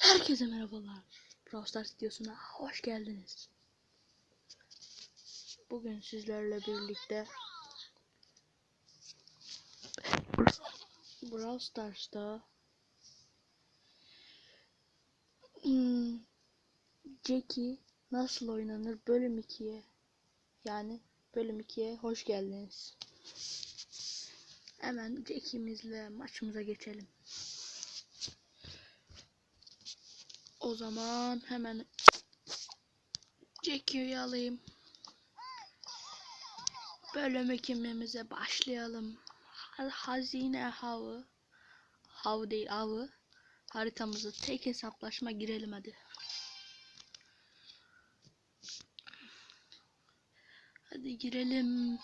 Herkese merhabalar. Brawl Stars videosuna hoş geldiniz. Bugün sizlerle birlikte Brawl Stars'ta hmm, Jackie nasıl oynanır bölüm 2'ye yani bölüm 2'ye hoş geldiniz. Hemen Jackie'mizle maçımıza geçelim. O zaman hemen Jackie'yi alayım. Bölüm ekimimize başlayalım. Ha- Hazine havı. Hav değil avı. Haritamızı tek hesaplaşma girelim hadi. Hadi girelim.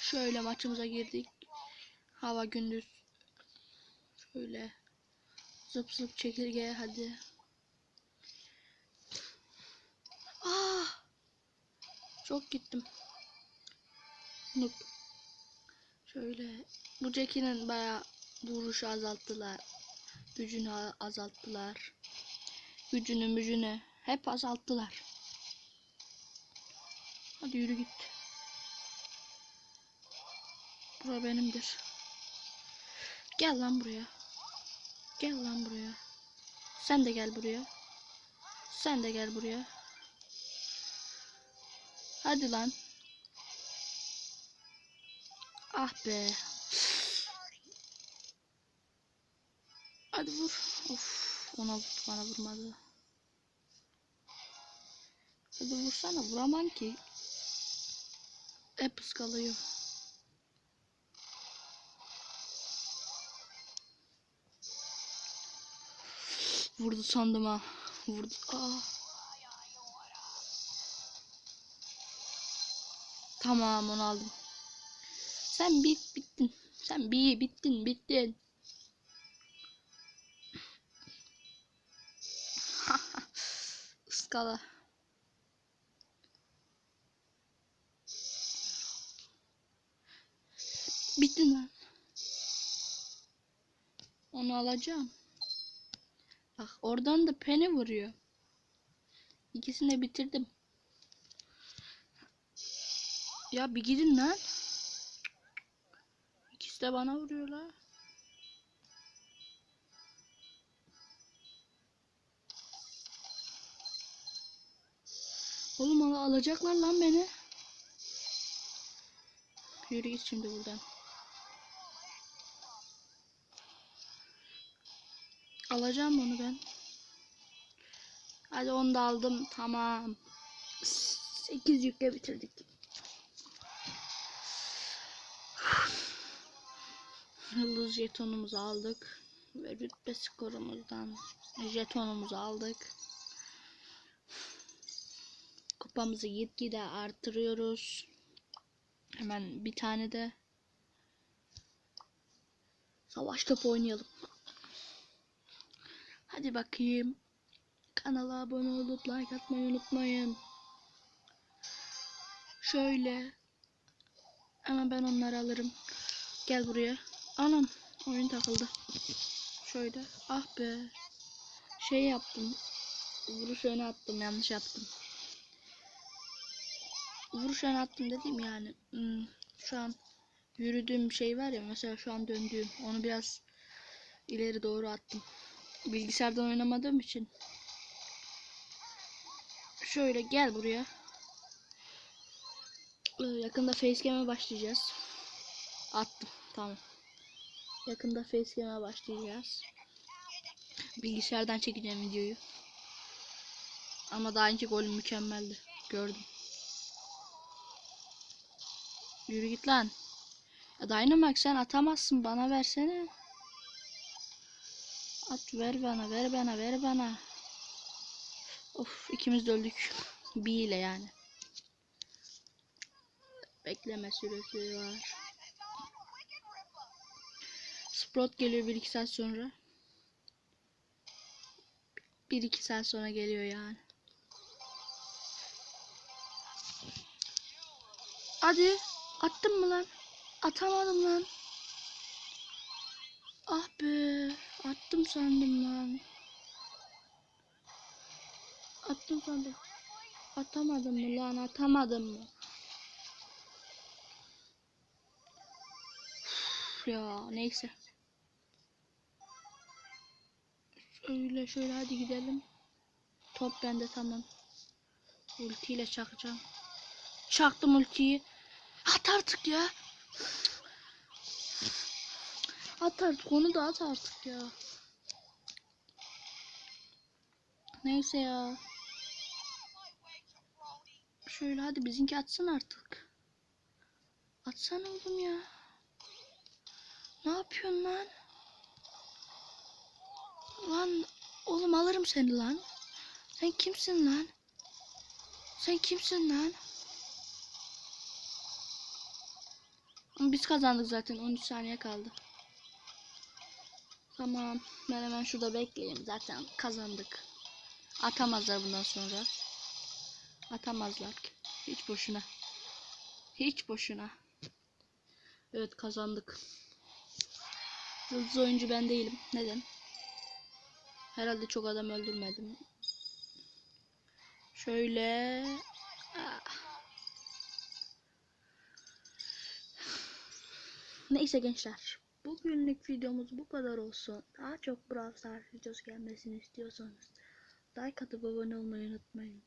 Şöyle maçımıza girdik. Hava gündüz. Şöyle. Zıp zıp çekirge hadi. Ah! Çok gittim. Noob. Şöyle bu Jackie'nin bayağı vuruşu azalttılar. Gücünü azalttılar. Gücünü mücünü hep azalttılar. Hadi yürü git. Bura benimdir. Gel lan buraya. Gel lan buraya. Sen de gel buraya. Sen de gel buraya. Hadi lan. Ah be. Hadi vur. Of, ona bana vurmadı. Hadi vursana, vuramam ki. Hep ıskalıyor. Vurdu sandım ha. Vurdu. Aa. Tamam onu aldım. Sen bit bittin. Sen bir bittin bittin. Iskala. Bittin lan. Onu alacağım. Bak oradan da Penny vuruyor. İkisini de bitirdim. Ya bir gidin lan. İkisi de bana vuruyorlar. Oğlum al alacaklar lan beni. Yürü git şimdi buradan. Alacağım onu ben. Hadi onu da aldım. Tamam. 8 yükle bitirdik. Yıldız jetonumuzu aldık. Ve rütbe skorumuzdan jetonumuzu aldık. Kupamızı gitgide artırıyoruz. Hemen bir tane de savaş topu oynayalım. Hadi bakayım. Kanala abone olup like atmayı unutmayın. Şöyle. Ama ben onları alırım. Gel buraya. Anam. Oyun takıldı. Şöyle. Ah be. Şey yaptım. Vuruş öne attım. Yanlış yaptım. Vuruş öne attım dedim yani. Hmm, şu an yürüdüğüm şey var ya. Mesela şu an döndüğüm. Onu biraz ileri doğru attım. Bilgisayardan oynamadığım için. Şöyle gel buraya. Ee, Yakında facecam'e başlayacağız. Attım. Tamam. Yakında facecam'e başlayacağız. Bilgisayardan çekeceğim videoyu. Ama daha önce gol mükemmeldi. Gördüm. Yürü git lan. Ya Dynamax sen atamazsın. Bana versene. At ver bana, ver bana, ver bana. Of ikimiz de öldük. Bir ile yani. Bekleme süresi var. Sprout geliyor 1-2 saat sonra. 1-2 saat sonra geliyor yani. Hadi. Attım mı lan? Atamadım lan. Ah be. Attım sandım lan. Attım sandım. Atamadım mı lan atamadım mı? Üf ya neyse. Şöyle şöyle hadi gidelim. Top bende tamam. Ultiyle çakacağım. Çaktım ultiyi. At artık ya. At artık onu da at artık ya. Neyse ya. Şöyle hadi bizimki atsın artık. Atsana oğlum ya. Ne yapıyorsun lan? Lan oğlum alırım seni lan. Sen kimsin lan? Sen kimsin lan? Biz kazandık zaten 13 saniye kaldı. Tamam ben hemen şurada bekleyeyim zaten kazandık. Atamazlar bundan sonra. Atamazlar. Hiç boşuna. Hiç boşuna. Evet kazandık. Yıldız oyuncu ben değilim. Neden? Herhalde çok adam öldürmedim. Şöyle. Ah. Neyse gençler. Bugünlük videomuz bu kadar olsun. Daha çok Brawl Stars videosu gelmesini istiyorsanız like atıp abone olmayı unutmayın.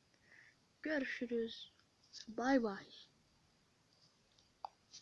Görüşürüz. Bay bay.